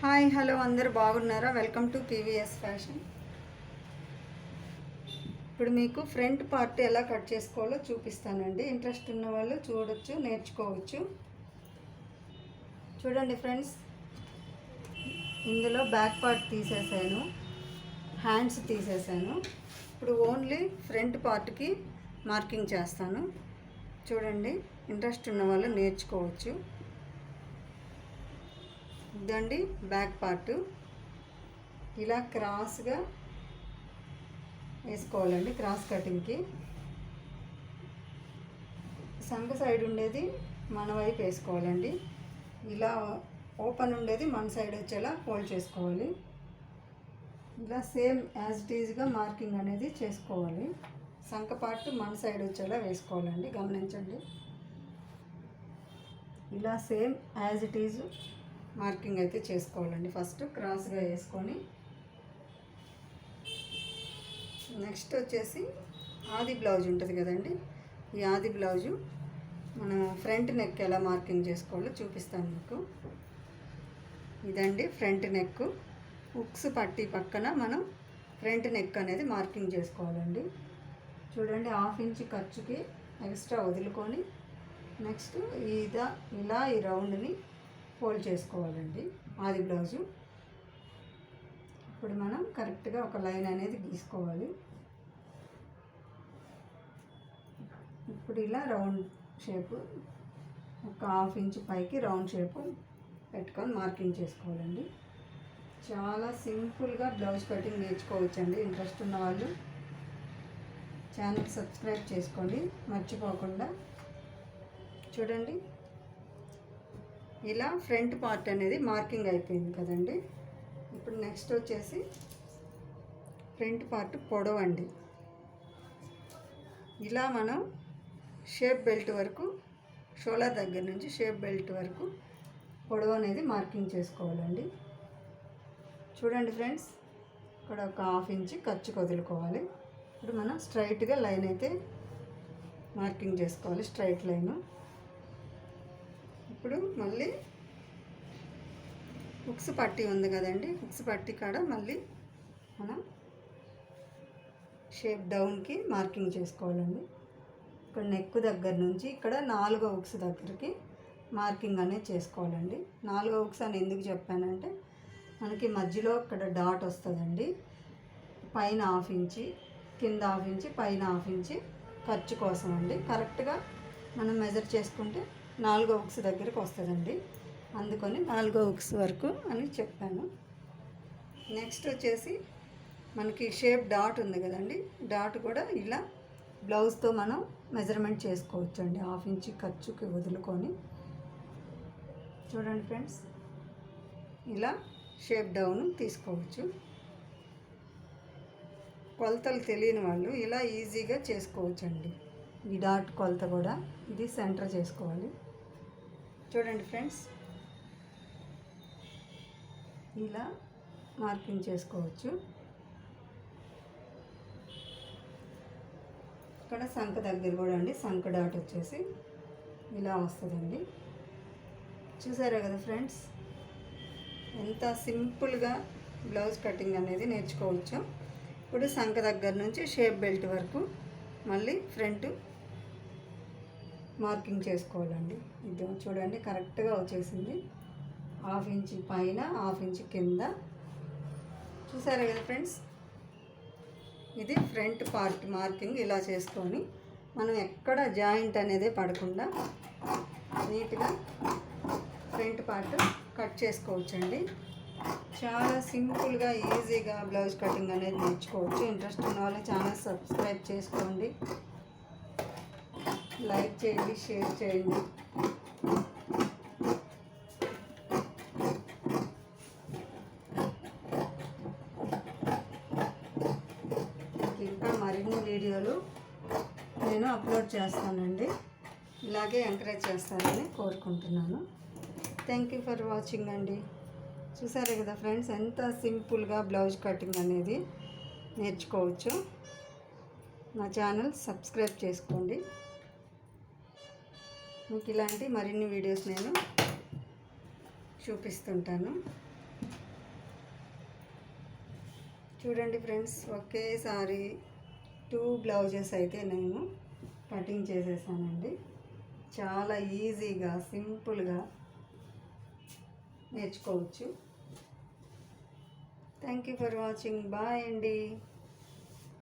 Hi hello అందరు బాగున్నారా? Welcome to PVS fashion. ఇప్పుడు మీకు ఫ్రంట్ పార్ట్ ఎలా కట్ చేసుకోవాలో చూపిస్తానండి. ఇంట్రెస్ట్ ఉన్న వాళ్ళు చూడొచ్చు నేర్చుకోవచ్చు. చూడండి ఫ్రెండ్స్ ఇందులో బ్యాక్ పార్ట్ తీసేసాను హ్యాండ్స్ తీసేసాను. ఇప్పుడు ఓన్లీ ఫ్రంట్ పార్ట్కి మార్కింగ్ చేస్తాను. చూడండి ఇంట్రెస్ట్ ఉన్న వాళ్ళు నేర్చుకోవచ్చు. ఇదండి బ్యాక్ పార్ట్. ఇలా క్రాస్గా వేసుకోవాలండి క్రాస్ కటింగ్కి. సంగ సైడ్ ఉండేది మన వైపు వేసుకోవాలండి. ఇలా ఓపెన్ ఉండేది మన సైడ్ వచ్చేలా ఫోల్డ్ చేసుకోవాలి. ఇలా సేమ్ యాజ్ ఇట్ ఈజ్గా మార్కింగ్ అనేది చేసుకోవాలి. సంఖ పార్ట్ మన సైడ్ వచ్చేలా వేసుకోవాలండి గమనించండి. ఇలా same as it is marking అయితే చేసుకోవాలండి. ఫస్ట్ క్రాస్గా వేసుకొని నెక్స్ట్ వచ్చేసి ఆది బ్లౌజ్ ఉంటుంది కదండి. ఈ ఆది బ్లౌజు మనం ఫ్రంట్ నెక్ ఎలా మార్కింగ్ చేసుకోవాలో చూపిస్తాను మీకు. ఇదండి ఫ్రంట్ నెక్. ఉక్స్ పట్టి పక్కన మనం ఫ్రంట్ నెక్ అనేది మార్కింగ్ చేసుకోవాలండి. చూడండి హాఫ్ ఇంచ్ ఖర్చుకి ఎక్స్ట్రా వదులుకొని నెక్స్ట్ ఇదా ఇలా ఈ రౌండ్ని ఫోల్డ్ చేసుకోవాలండి. ఆది బ్లౌజు. ఇప్పుడు మనం కరెక్ట్గా ఒక లైన్ అనేది గీసుకోవాలి. ఇప్పుడు ఇలా రౌండ్ షేపు ఒక హాఫ్ ఇంచ్ పైకి రౌండ్ షేపు పెట్టుకొని మార్కింగ్ చేసుకోవాలండి. చాలా సింపుల్గా బ్లౌజ్ కటింగ్ నేర్చుకోవచ్చండి. ఇంట్రెస్ట్ ఉన్న వాళ్ళు ఛానల్ సబ్స్క్రైబ్ చేసుకోండి. మర్చిపోకుండా చూడండి. ఇలా ఫ్రంట్ పార్ట్ అనేది మార్కింగ్ అయిపోయింది కదండి. ఇప్పుడు నెక్స్ట్ వచ్చేసి ఫ్రంట్ పార్ట్ పొడవండి. ఇలా మనం షేప్ బెల్ట్ వరకు షోలా దగ్గర నుంచి షేప్ బెల్ట్ వరకు పొడవు అనేది మార్కింగ్ చేసుకోవాలండి. చూడండి ఫ్రెండ్స్ ఇక్కడ ఒక హాఫ్ ఇంచ్ ఖర్చు వదులుకోవాలి ఇప్పుడు మనం స్ట్రైట్గా లైన్ అయితే మార్కింగ్ చేసుకోవాలి స్ట్రైట్ లైను. ఇప్పుడు మళ్ళీ హుక్స్ పట్టి ఉంది కదండి. హుక్స్ పట్టి కాడ మళ్ళీ మనం షేప్ డౌన్కి మార్కింగ్ చేసుకోవాలండి. ఇక్కడ నెక్ దగ్గర నుంచి ఇక్కడ నాలుగో హుక్స్ దగ్గరికి మార్కింగ్ అనేది చేసుకోవాలండి. నాలుగో హుక్స్ అని ఎందుకు చెప్పానంటే మనకి మధ్యలో ఇక్కడ డాట్ వస్తుందండి. పైన హాఫ్ ఇంచి కింద హాఫ్ ఇంచి పైన హాఫ్ ఇంచి ఖర్చు కోసం అండి కరెక్ట్గా మనం మెజర్ చేసుకుంటే నాలుగో బుక్స్ దగ్గరకు వస్తుందండి. అందుకని నాలుగో బుక్స్ వరకు అని చెప్పాను. నెక్స్ట్ వచ్చేసి మనకి షేప్ డాట్ ఉంది కదండి. డాట్ కూడా ఇలా బ్లౌజ్తో మనం మెజర్మెంట్ చేసుకోవచ్చు అండి హాఫ్ ఇంచ్ ఖర్చుకి వదులుకొని. చూడండి ఫ్రెండ్స్. ఇలా షేప్ డౌన్ తీసుకోవచ్చు. కొలతలు తెలియని వాళ్ళు ఇలా ఈజీగా చేసుకోవచ్చండి. ఈ డాట్ కొలత కూడా ఇది సెంటర్ చేసుకోవాలి. చూడండి ఫ్రెండ్స్. ఇలా మార్కింగ్ చేసుకోవచ్చు. ఇక్కడ సంఖ దగ్గర కూడా అండి సంఖ డాట్ వచ్చేసి ఇలా వస్తుందండి. చూసారా కదా ఫ్రెండ్స్? ఎంత సింపుల్గా బ్లౌజ్ కటింగ్ అనేది నేర్చుకోవచ్చు. ఇప్పుడు సంఖ దగ్గర నుంచి షేప్ బెల్ట్ వరకు మళ్ళీ ఫ్రంట్ మార్కింగ్ చేసుకోవాలండి. ఇది చూడండి కరెక్ట్గా వచ్చేసింది. హాఫ్ ఇంచ్ పైన హాఫ్ ఇంచ్ కింద. చూసారా కదా ఫ్రెండ్స్? ఇది ఫ్రంట్ పార్ట్ మార్కింగ్ ఇలా చేసుకొని మనం ఎక్కడ జాయింట్ అనేది పడకుండా నీట్గా ఫ్రంట్ పార్ట్ కట్ చేసుకోవచ్చండి. చాలా సింపుల్గా ఈజీగా బ్లౌజ్ కటింగ్ అనేది నేర్చుకోవచ్చు. ఇంట్రెస్ట్ ఉన్న వాళ్ళు ఛానల్ సబ్స్క్రైబ్ చేసుకోండి. లైక్ చేయండి షేర్ చేయండి. ఇంకా మరిన్ని వీడియోలు నేను అప్లోడ్ చేస్తానండి. ఇలాగే ఎంకరేజ్ చేస్తానని కోరుకుంటున్నాను. థ్యాంక్ యూ ఫర్ వాచింగ్ అండి. చూసారు కదా ఫ్రెండ్స్ ఎంత సింపుల్గా బ్లౌజ్ కటింగ్ అనేది నేర్చుకోవచ్చు. నా ఛానల్ సబ్స్క్రైబ్ చేసుకోండి. మీకు ఇలాంటి మరిన్ని వీడియోస్ నేను చూపిస్తుంటాను. చూడండి ఫ్రెండ్స్ ఒకేసారి టూ బ్లౌజెస్ అయితే నేను కటింగ్ చేసేసానండి. చాలా ఈజీగా సింపుల్గా నేర్చుకోవచ్చు. Thank you for watching bye అండి.